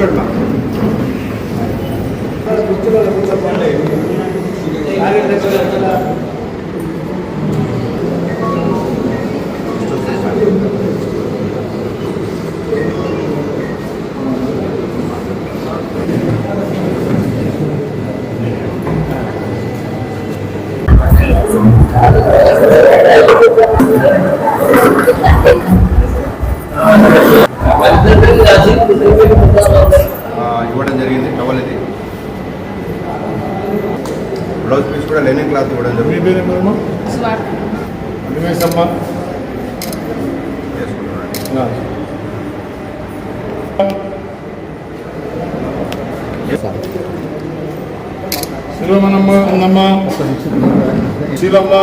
కూర్చోండి కూర్చోవాలి కూర్చోండి Thank you. కూడా లెనిన్ క్లాత్ అన్నమ్మ శీలమ్మ.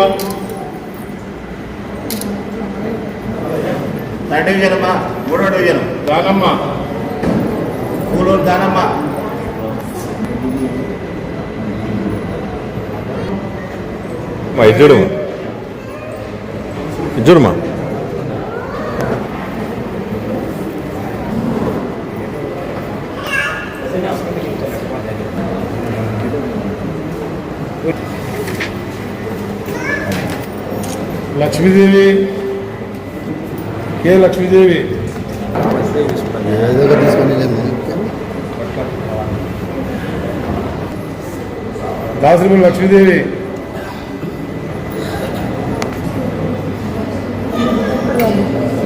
మూడో డివిజన్ దానమ్మ. కూలూరు దానమ్మ. మా ఇద్దరు ఇద్దరుమా లక్ష్మీదేవి. కే లక్ష్మీదేవి? దాసరి లక్ష్మీదేవి.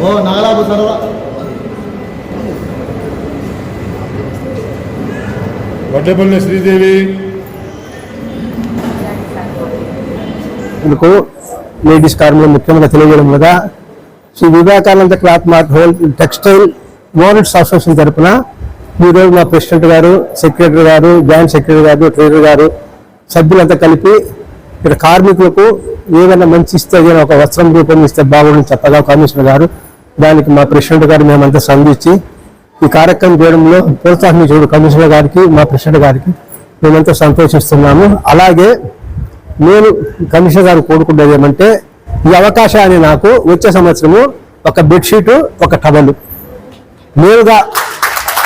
ఓ నాగలాబు సర్వ వడ్డేపల్లి శ్రీదేవి. ఇందుకు లేడీస్ కార్మికులు ముఖ్యంగా తెలియజేయడం కదా Shri Vivekananda cloth mart whole textile models association తరపున ఈరోజు మా ప్రెసిడెంట్ గారు సెక్రటరీ గారు జాయింట్ సెక్రటరీ గారు ట్రెజరర్ గారు సభ్యులంతా కలిపి ఇక్కడ కార్మికులకు ఏదైనా మంచి ఇస్తే ఒక వస్త్రం రూపొందిస్తే బాగుంటుంది చెప్పగా కమిషనర్ గారు దానికి మా ప్రెసిడెంట్ గారు మేమంతా స్పందించి ఈ కార్యక్రమం చేయడంలో ప్రోత్సాహించుడు కమిషనర్ గారికి మా ప్రెసిడెంట్ గారికి మేమంతా సంతోషిస్తున్నాము. అలాగే నేను కమిషనర్ గారు కోరుకున్నది ఏమంటే ఈ అవకాశాన్ని నాకు వచ్చే సంవత్సరము ఒక బెడ్షీటు ఒక టవలు. నేరుగా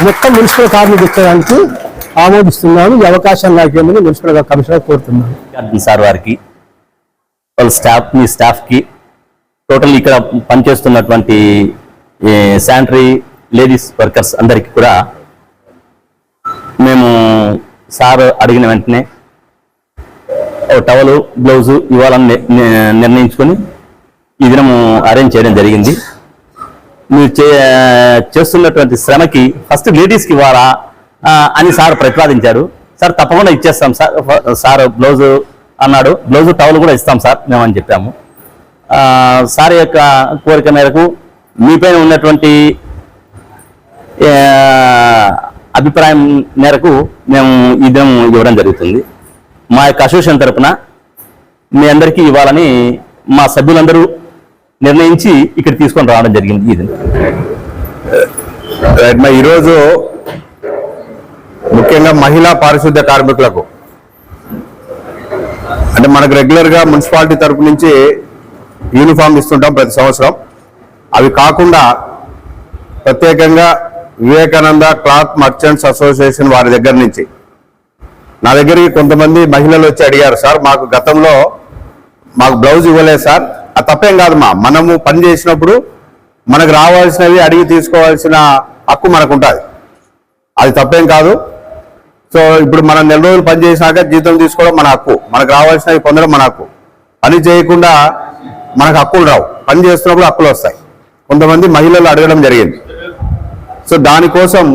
మొత్తం మున్సిపల్ కార్మిక ఇచ్చడానికి ఆమోదిస్తున్నాను ఈ అవకాశం నాకేమని మున్సిపల్ కమిషనర్ కోరుతున్నాను సార్ వారికి వాళ్ళ స్టాఫ్ మీ స్టాఫ్కి టోటల్ ఇక్కడ పనిచేస్తున్నటువంటి శానిటరీ లేడీస్ వర్కర్స్ అందరికీ కూడా మేము సార్ అడిగిన వెంటనే టవలు బ్లౌజు ఇవ్వాలని నిర్ణయించుకొని ఈ దినము అరేంజ్ చేయడం జరిగింది. మీరు చే చేస్తున్నటువంటి శ్రమకి ఫస్ట్ లేడీస్కి ఇవ్వాలా అని సార్ ప్రతిపాదించారు. సార్ తప్పకుండా ఇచ్చేస్తాం సార్ సార్ బ్లౌజు అన్నాడు బ్లౌజు టవల్ కూడా ఇస్తాం సార్ మేమని చెప్పాము. సార్ యొక్క కోరిక మేరకు మీపైన ఉన్నటువంటి అభిప్రాయం మేరకు మేము ఈ దినం ఇవ్వడం జరుగుతుంది. మా యొక్క అసోసియేషన్ తరఫున మీ అందరికీ ఇవ్వాలని మా సభ్యులందరూ నిర్ణయించి ఇక్కడ తీసుకొని రావడం జరిగింది ఇది రైట్ ఈరోజు ముఖ్యంగా మహిళా పారిశుద్ధ్య కార్మికులకు అంటే మనకు రెగ్యులర్గా మున్సిపాలిటీ తరపు నుంచి యూనిఫామ్ ఇస్తుంటాం ప్రతి సంవత్సరం. అవి కాకుండా ప్రత్యేకంగా వివేకానంద క్లాత్ మర్చెంట్స్ అసోసియేషన్ వారి దగ్గర నుంచి. నా దగ్గరికి కొంతమంది మహిళలు వచ్చి అడిగారు సార్ మాకు గతంలో మాకు బ్లౌజ్ ఇవ్వలేదు సార్. అది తప్పేం కాదు మా మనము పని చేసినప్పుడు మనకు రావాల్సినవి అడిగి తీసుకోవాల్సిన హక్కు మనకు ఉంటుంది అది తప్పేం కాదు. సో ఇప్పుడు మనం నెల రోజులు పని చేసినాక జీతం తీసుకోవడం మన హక్కు. మనకు రావాల్సినవి పొందడం మన హక్కు. పని చేయకుండా మనకు హక్కులు రావు. పని చేస్తున్నప్పుడు హక్కులు వస్తాయి. కొంతమంది మహిళలు అడగడం జరిగింది. సో దానికోసం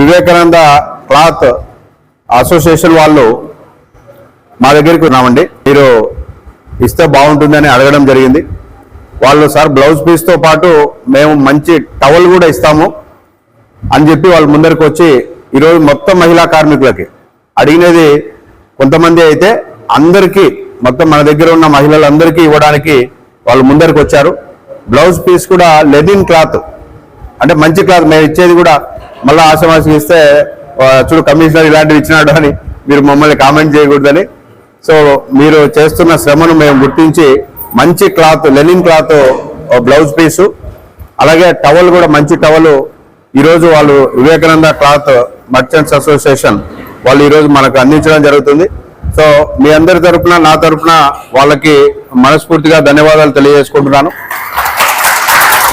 వివేకానంద క్లాత్ అసోసియేషన్ వాళ్ళు మా దగ్గరికి ఉన్నామండి మీరు ఇస్తే బాగుంటుందని అడగడం జరిగింది. వాళ్ళు సార్ బ్లౌజ్ పీస్తో పాటు మేము మంచి టవల్ కూడా ఇస్తాము అని చెప్పి వాళ్ళు ముందరికి వచ్చి ఈరోజు మొత్తం మహిళా కార్మికులకి అడిగినది కొంతమంది అయితే అందరికీ మొత్తం మన దగ్గర ఉన్న మహిళలందరికీ ఇవ్వడానికి వాళ్ళు ముందరికి వచ్చారు. బ్లౌజ్ పీస్ కూడా లెనిన్ క్లాత్. అంటే మంచి క్లాత్. మేము ఇచ్చేది కూడా మళ్ళీ ఆశమాసం ఇస్తే చూడు కమిషనర్ ఇలాంటివి ఇచ్చినాడు అని మీరు మమ్మల్ని కామెంట్ చేయకూడదని. సో మీరు చేస్తున్న శ్రమను మేము గుర్తించి మంచి cloth linen cloth blouse piece అలాగే టవల్ కూడా మంచి టవల్. ఈరోజు వాళ్ళు వివేకానంద క్లాత్ మర్చెంట్స్ అసోసియేషన్ వాళ్ళు ఈరోజు మనకు అందించడం జరుగుతుంది. సో మీ అందరి తరఫున నా తరపున వాళ్ళకి మనస్ఫూర్తిగా ధన్యవాదాలు తెలియజేసుకుంటున్నాను.